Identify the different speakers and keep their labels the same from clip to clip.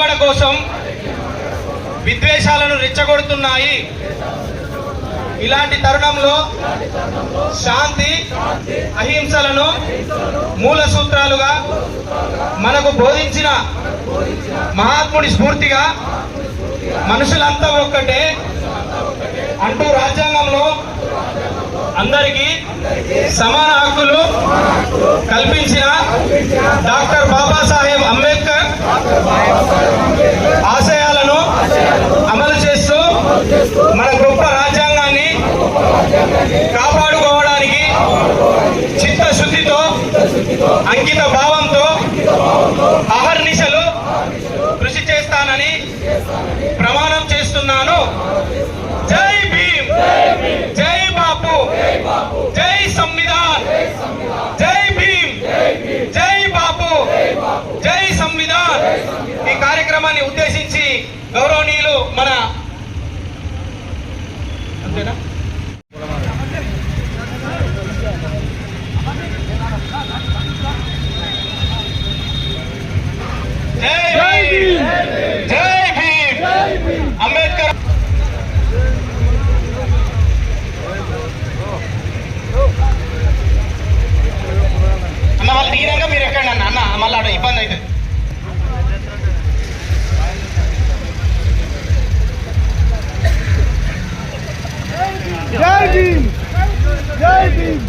Speaker 1: మనుగడ కోసం విద్వేషాలను రెచ్చగొడుతున్నాయి. ఇలాంటి తరుణంలో శాంతి అహింసలను మూల సూత్రాలుగా మనకు బోధించిన మహాత్ముడి స్ఫూర్తిగా మనుషులంతా ఒక్కటే అంటూ రాజ్యాంగంలో అందరికీ సమాన హక్కులు కల్పించిన డాక్టర్ కాపాడుకోవడానికి చిత్తశుద్ధితో అంకిత భావంతో అహర్నిశలు కృషి చేస్తానని ప్రమాణం చేస్తున్నాను జై భీమ్ జై బాపు జై సంవిధాన్ జై భీమ్ జై బాపు జై సంవిధాన్ ఈ కార్యక్రమాన్ని ఉద్దేశించి గౌరవనీయులు మన అంతేనా జై భీమ్ జై భీమ్ అంబేద్కర్ అన్న వాళ్ళు దిగినాక మీరు ఎక్కండి అన్న అన్న మళ్ళీ ఆడ ఇబ్బంది అవుతుంది
Speaker 2: జై భీమ్ జై భీమ్.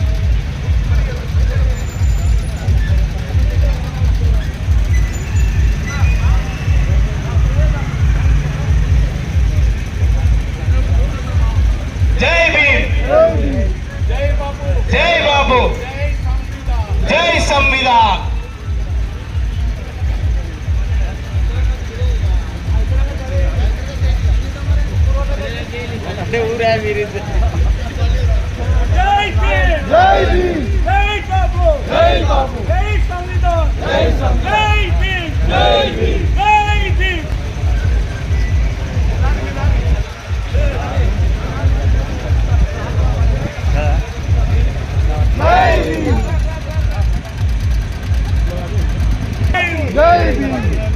Speaker 1: మీద ఊరా మీరు Baby!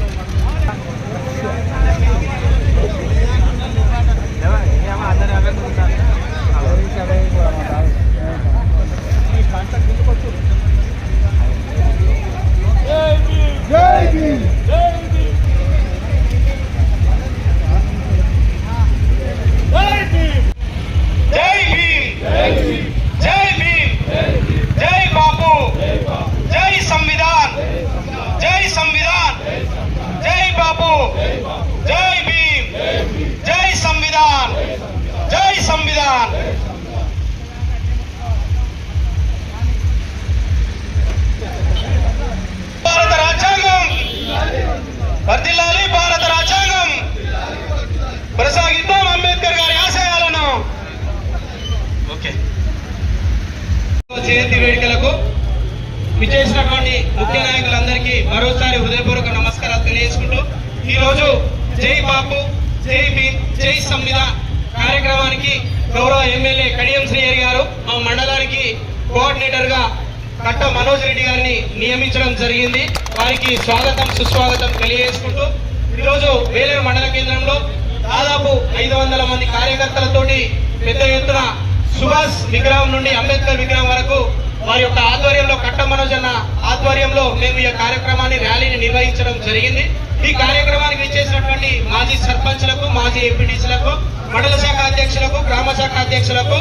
Speaker 1: విచ్చేసినటువంటి ముఖ్య నాయకులందరికీ మరోసారి హృదయపూర్వక నమస్కారాలు తెలియజేసుకుంటూ ఈరోజు జై బాపు జై భీమ్ జై సంవిధాన్ కార్యక్రమానికి గౌరవ ఎమ్మెల్యే కడియం శ్రీహరి గారు మా మండలానికి కోఆర్డినేటర్గా కట్ట మనోజ్ రెడ్డి గారిని నియమించడం జరిగింది. వారికి స్వాగతం సుస్వాగతం తెలియజేసుకుంటూ ఈరోజు వేలేరు మండల కేంద్రంలో దాదాపు ఐదు వందల మంది కార్యకర్తలతోటి పెద్ద ఎత్తున సుభాష్ విగ్రహం నుండి అంబేద్కర్ విగ్రహం వరకు వారి యొక్క మనోజ్ అన్న ఆధ్వర్యంలో మేము ఈ కార్యక్రమాన్ని ర్యాలీని నిర్వహించడం జరిగింది. ఈ కార్యక్రమానికి విచ్చేసినటువంటి మాజీ సర్పంచ్లకు మాజీ ఎంపీటీసీలకు మండల శాఖ అధ్యక్షులకు గ్రామ శాఖ అధ్యక్షులకు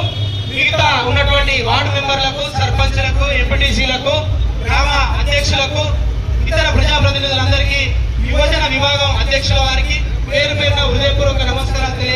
Speaker 1: మిగతా ఉన్నటువంటి వార్డు మెంబర్లకు సర్పంచ్లకు ఎంపీటీసీలకు గ్రామ అధ్యక్షులకు ఇతర ప్రజాప్రతినిధులందరికీ యువజన విభాగం అధ్యక్షుల వారికి పేరు పేరున హృదయపూర్వక నమస్కారాలు తెలియజేస్తున్నాను